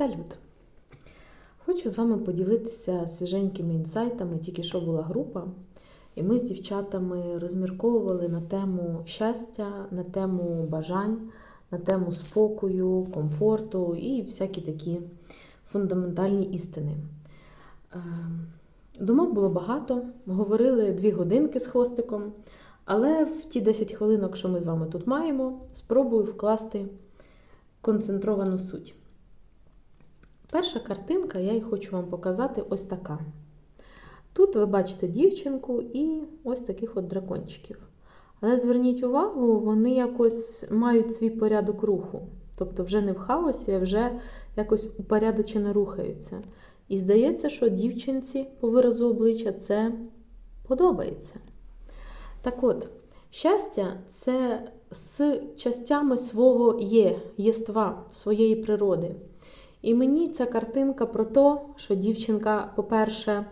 Салют! Хочу з вами поділитися свіженькими інсайтами. Тільки що була група, і ми з дівчатами розмірковували на тему щастя, на тему бажань, на тему спокою, комфорту і всякі такі фундаментальні істини. Е, Думок було багато, говорили дві годинки з хвостиком, але в ті 10 хвилинок, що ми з вами тут маємо, спробую вкласти концентровану суть. Перша картинка, я її хочу вам показати ось така. Тут ви бачите дівчинку і ось таких от дракончиків. Але зверніть увагу, вони якось мають свій порядок руху. Тобто вже не в хаосі, а вже якось упорядочено рухаються. І здається, що дівчинці по виразу обличчя це подобається. Так от, щастя це з частями свого є, єства, своєї природи. І мені ця картинка про те, що дівчинка, по-перше,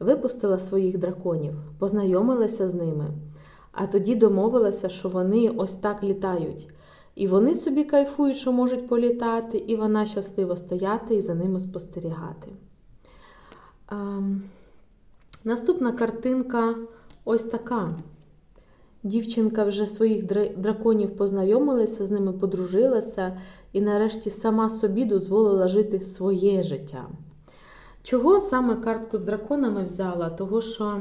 випустила своїх драконів, познайомилася з ними, а тоді домовилася, що вони ось так літають. І вони собі кайфують, що можуть політати, і вона щасливо стояти і за ними спостерігати. Ем, Наступна картинка ось така. Дівчинка вже своїх драконів познайомилася, з ними подружилася і нарешті сама собі дозволила жити своє життя. Чого саме картку з драконами взяла? Того, що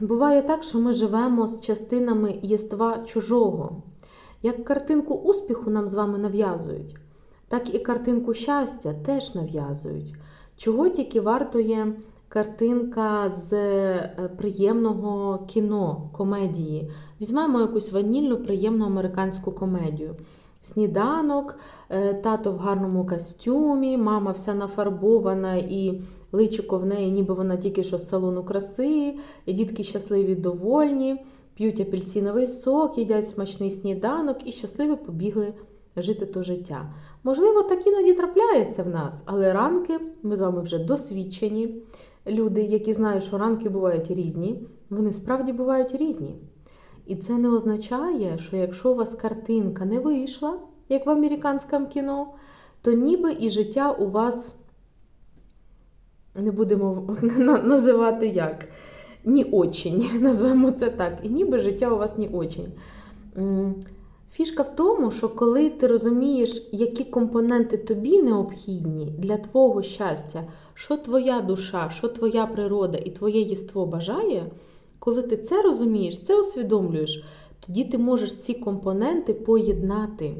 буває так, що ми живемо з частинами єства чужого. Як картинку успіху нам з вами нав'язують, так і картинку щастя теж нав'язують. Чого тільки вартує картинка з приємного кіно, комедії. Візьмемо якусь ванільну, приємну американську комедію. Сніданок, тато в гарному костюмі, мама вся нафарбована і личико в неї, ніби вона тільки що з салону краси, і дітки щасливі, довольні, п'ють апельсиновий сок, їдять смачний сніданок і щасливо побігли жити то життя. Можливо, так іноді трапляється в нас, але ранки ми з вами вже досвідчені. Люди, які знають, що ранки бувають різні, вони справді бувають різні. І це не означає, що якщо у вас картинка не вийшла, як в американському кіно, то ніби і життя у вас не будемо називати як ні очень, назвемо це так. І ніби життя у вас ні очень. Фішка в тому, що коли ти розумієш, які компоненти тобі необхідні для твого щастя, що твоя душа, що твоя природа і твоє єство бажає, коли ти це розумієш, це усвідомлюєш, тоді ти можеш ці компоненти поєднати.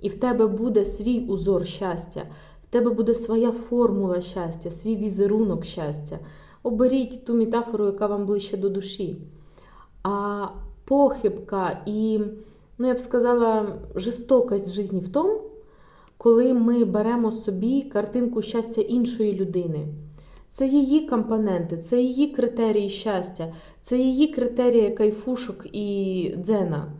І в тебе буде свій узор щастя, в тебе буде своя формула щастя, свій візерунок щастя. Оберіть ту метафору, яка вам ближче до душі. А похибка і ну, я б сказала, жорстокость житті в тому, коли ми беремо собі картинку щастя іншої людини. Це її компоненти, це її критерії щастя, це її критерії кайфушок і дзена.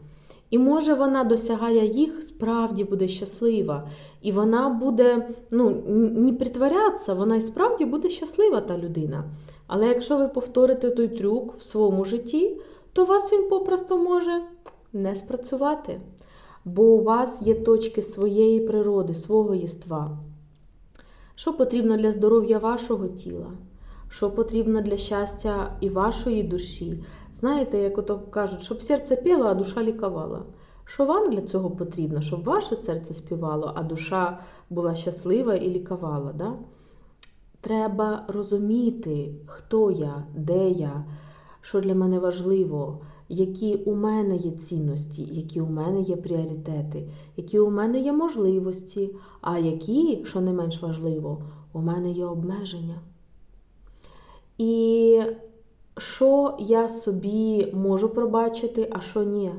І може вона досягає їх, справді буде щаслива. І вона буде ну, не притворятися, вона і справді буде щаслива та людина. Але якщо ви повторите той трюк в своєму житті, то вас він попросту може не спрацювати, бо у вас є точки своєї природи, свого єства. Що потрібно для здоров'я вашого тіла? Що потрібно для щастя і вашої душі? Знаєте, як ото кажуть, щоб серце піло, а душа лікувала. Що вам для цього потрібно? Щоб ваше серце співало, а душа була щаслива і лікувала? Да? Треба розуміти, хто я, де я, що для мене важливо, які у мене є цінності, які у мене є пріоритети, які у мене є можливості, а які, що не менш важливо, у мене є обмеження. І що я собі можу пробачити, а що ні.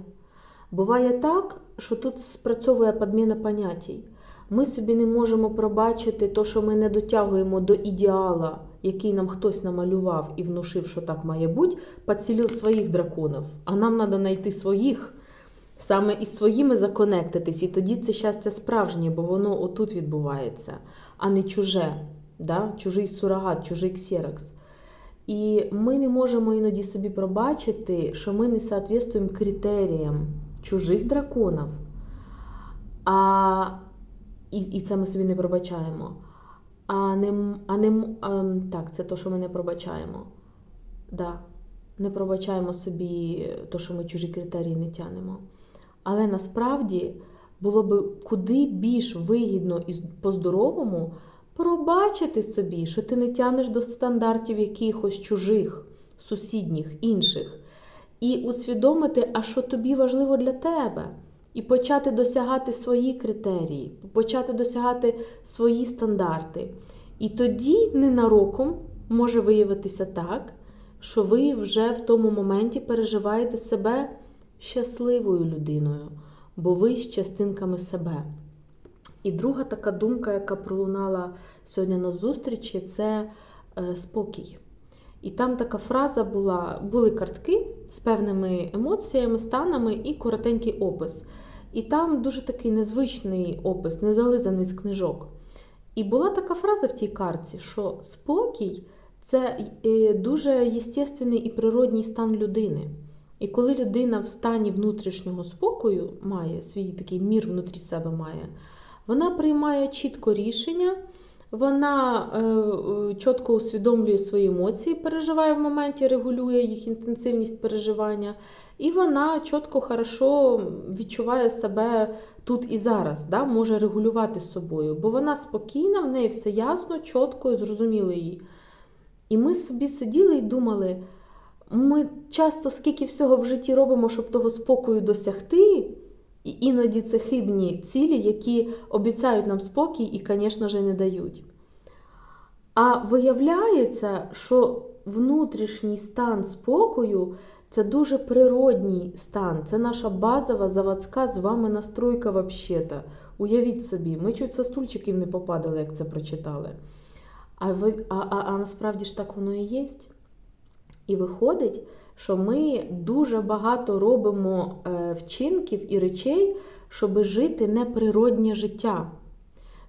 Буває так, що тут спрацьовує підміна понятій. Ми собі не можемо пробачити те, що ми не дотягуємо до ідеала, який нам хтось намалював і внушив, що так має бути, поцілив своїх драконів. А нам треба знайти своїх, саме із своїми законектитись. І тоді це щастя справжнє, бо воно отут відбувається, а не чуже, да? чужий сурогат, чужий ксерокс. І ми не можемо іноді собі пробачити, що ми не соответствуємо критеріям чужих драконів. А і, і це ми собі не пробачаємо. А не, а не м- ем, так, це то, що ми не пробачаємо. Да. Не пробачаємо собі то, що ми чужі критерії не тянемо. Але насправді було би куди більш вигідно і по-здоровому пробачити собі, що ти не тянеш до стандартів якихось чужих, сусідніх, інших, і усвідомити, а що тобі важливо для тебе, і почати досягати свої критерії, почати досягати свої стандарти. І тоді ненароком може виявитися так, що ви вже в тому моменті переживаєте себе щасливою людиною, бо ви з частинками себе. І друга така думка, яка пролунала сьогодні на зустрічі, це е, спокій. І там така фраза була: були картки з певними емоціями, станами і коротенький опис. І там дуже такий незвичний опис, не зализаний з книжок. І була така фраза в тій картці, що спокій це е, дуже єстественний і природній стан людини. І коли людина в стані внутрішнього спокою має свій такий мір внутрі себе має, вона приймає чітко рішення, вона е, е, чітко усвідомлює свої емоції, переживає в моменті, регулює їх інтенсивність переживання, і вона чітко, хорошо відчуває себе тут і зараз, да, може регулювати з собою, бо вона спокійна, в неї все ясно, чітко і зрозуміло їй. І ми собі сиділи і думали, ми часто скільки всього в житті робимо, щоб того спокою досягти. І іноді це хибні цілі, які обіцяють нам спокій і, звісно ж, не дають. А виявляється, що внутрішній стан спокою це дуже природній стан, це наша базова заводська з вами настройка взагалі-то. Уявіть собі, ми чуть со стульчиків не попадали, як це прочитали. А, ви, а, а, а насправді ж так воно і є. І виходить, що ми дуже багато робимо е, вчинків і речей, щоб жити неприроднє життя.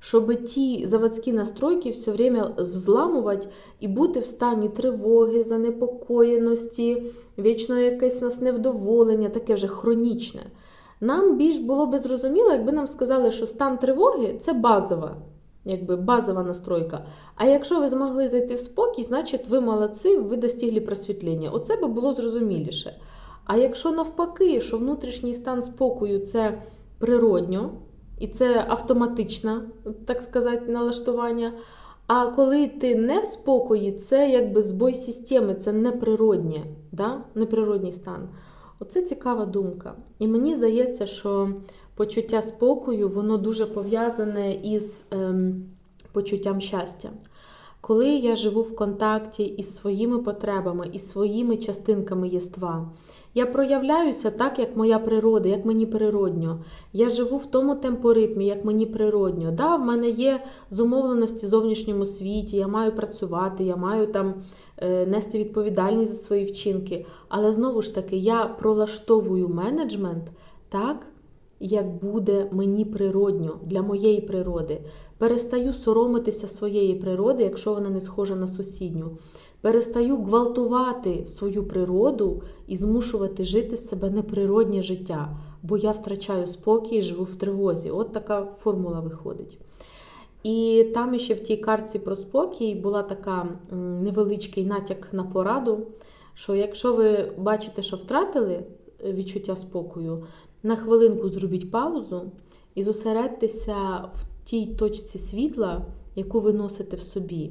Щоб ті заводські настройки все время взламувати і бути в стані тривоги, занепокоєності, вічно якесь у нас невдоволення, таке вже хронічне. Нам більш було би зрозуміло, якби нам сказали, що стан тривоги це базова, якби базова настройка. А якщо ви змогли зайти в спокій, значить ви молодці, ви достигли просвітлення. Оце би було зрозуміліше. А якщо навпаки, що внутрішній стан спокою це природньо, і це автоматичне, так сказати, налаштування. А коли ти не в спокої, це якби збой системи, це неприроднє, да? неприродній стан. Оце цікава думка. І мені здається, що почуття спокою воно дуже пов'язане із ем, почуттям щастя. Коли я живу в контакті із своїми потребами, із своїми частинками єства, я проявляюся так, як моя природа, як мені природньо. Я живу в тому темпоритмі, як мені природньо. Да, В мене є зумовленості в зовнішньому світі, я маю працювати, я маю там е, нести відповідальність за свої вчинки. Але знову ж таки, я пролаштовую менеджмент так, як буде мені природньо для моєї природи. Перестаю соромитися своєї природи, якщо вона не схожа на сусідню. Перестаю гвалтувати свою природу і змушувати жити себе неприроднє життя, бо я втрачаю спокій і живу в тривозі. От така формула виходить. І там ще в тій картці про спокій була така невеличкий натяк на пораду, що якщо ви бачите, що втратили відчуття спокою, на хвилинку зробіть паузу і зосередьтеся в тій точці світла, яку ви носите в собі.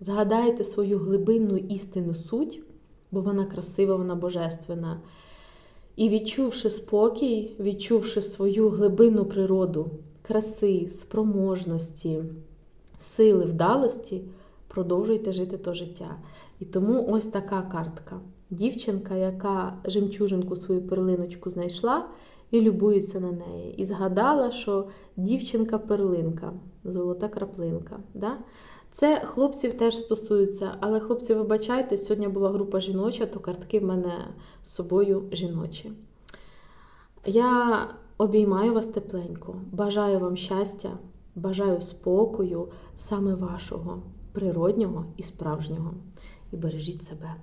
Згадайте свою глибинну істинну суть, бо вона красива, вона божественна. І відчувши спокій, відчувши свою глибинну природу, краси, спроможності, сили, вдалості, продовжуйте жити то життя. І тому ось така картка. Дівчинка, яка жемчужинку свою перлиночку знайшла і любується на неї. І згадала, що дівчинка-перлинка, золота краплинка. Да? Це хлопців теж стосується, але хлопці, вибачайте, сьогодні була група жіноча, то картки в мене з собою жіночі. Я обіймаю вас тепленько, бажаю вам щастя, бажаю спокою, саме вашого, природнього і справжнього. І бережіть себе.